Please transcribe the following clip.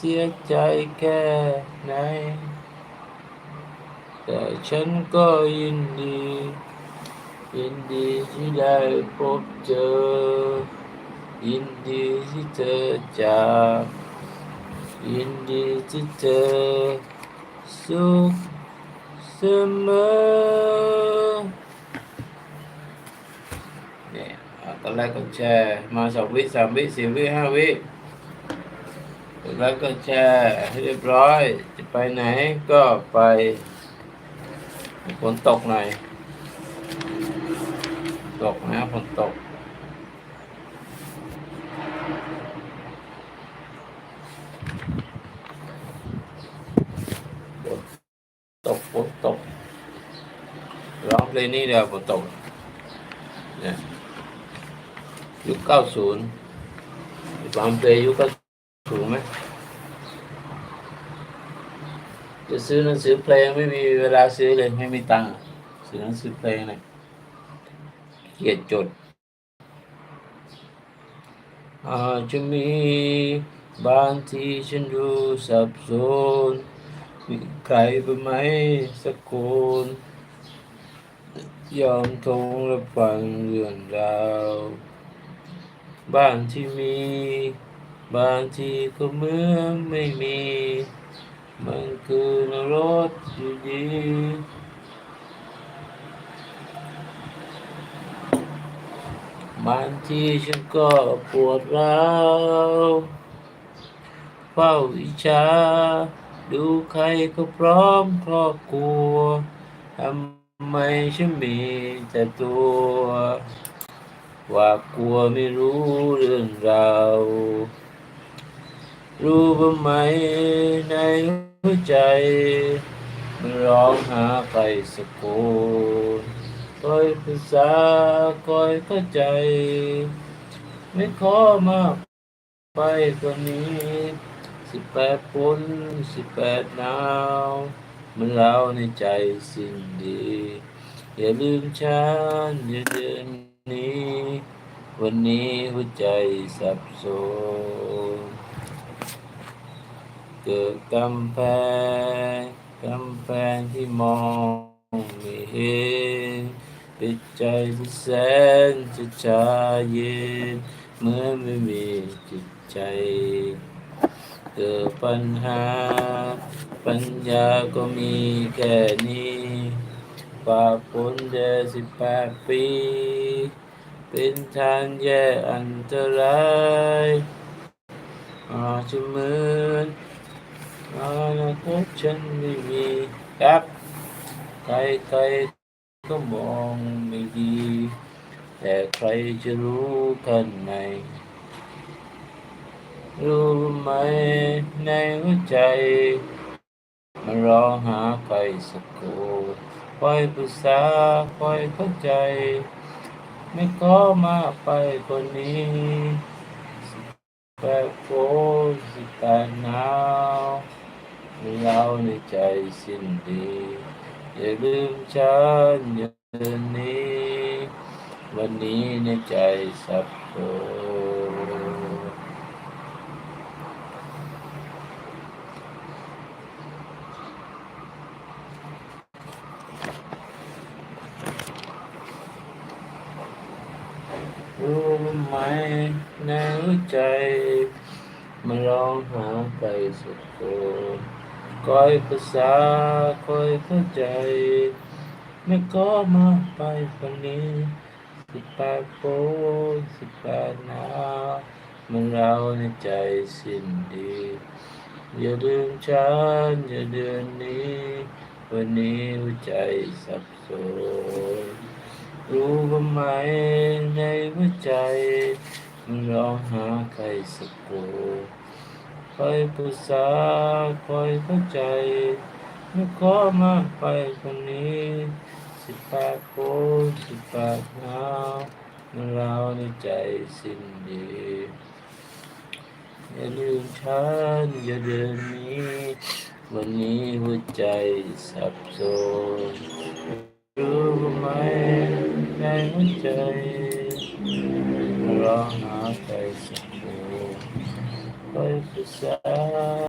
เสียใจแค่ไหน แต่ฉันก็ยินดี ยินดีที่ได้พบเจอ ยินดีที่เธอจาก ยินดีที่เธอ สุขเสมอเนี่ยเอาตอนแรกก็แชร์มาสองวิสามวิสี่วิห้าวิ แรกก็แชร์ให้เรียบร้อย จะไปไหนก็ไปฝนตกหน่อยตกนะฝนตก ตกฝนตกร้องเพลงนี้เดียวฝนตกเนี่ยยุคเก้าศูนย์ฟังเพลงยุคเก้า ศูนย์ไหมจะซื้อหนังสือเพลงไม่มีเวลาซื้อเลยไม่มีตังค์ซื้อหนังสือเพลงเลยเกียดจดอาจจะมีบางที่ฉันรู้สับสนมีใครบ้างไหมสักคนยอมทงรับฟังเรื่องราว บ้านที่มี บางทีก็เหมือนไม่มี มันคือนรกอยู่ดีบางทีฉันก็ปวดร้าวเฝ้าอิจฉาดูใครก็พร้อมครอบครัวทำไมฉันมีแต่ตัวว่ากลัวไม่รู้เรื่องราว รู้บ้างไหมในหัวใจมันร้องหาใครสักคนคอยปรึกษาคอยเข้าใจ ไม่ขอมากไปกว่านี้สิบแปดฝนสิบแปดหนาวมันเล่าในใจสิ่งดี อย่าลืมฉันอย่าเดินนี้ วันนี้หัวใจสับสน เกิดกำแพงกำแพงที่มองไม่เห็นปิดใจที่แสนจะชาเย็นเหมื่อนไม่มีจิตใจ เกิดปัญหา ปัญญาก็มีแค่นี้ฝ่าฝนเดือนสิบแปดปี เป็นทางแย่อันตรายอาจจะเหมือน อนาคตฉันไม่มีครับใครใครก็มองไม่ดี แต่ใครจะรู้ข้างในรู้ไหมในหัวใจ มันรอหาใครสักคนคอยปรึกษาคอยเข้าใจ ไม่ขอมากไปคนนี้สิบแปดโฟสิบแปดหนาวมีเราในใจ สิ้นดีอย่าลืมฉันอย่าเดินหนี้ วันนี้ในใจสับสนรู้ไหมในหัวใจมันร้องหาใครสักคน คอยภาษาคอยเข้าใจ ไม่ก็มาไปคนนี้ สิบแปดโฟสิบแปดหนามันเราในใจสิ้นดี อย่าลืมฉันอย่าเดือนนี้ วันนี้หัวใจสับสนรู้บ้างไหมในหัวใจ มันร้องหาใครสักคน คอยปรึกษาคอยเข้าใจไม่ขอมากไปคนนี้สิบแปดโคสิบแปดหนาวมันเราในใจสิ้นดีอย่าลืมฉันอย่าเดินนี้ วันนี้หัวใจสับสนรู้ไหมในหัวใจร้องหาใครสัก ค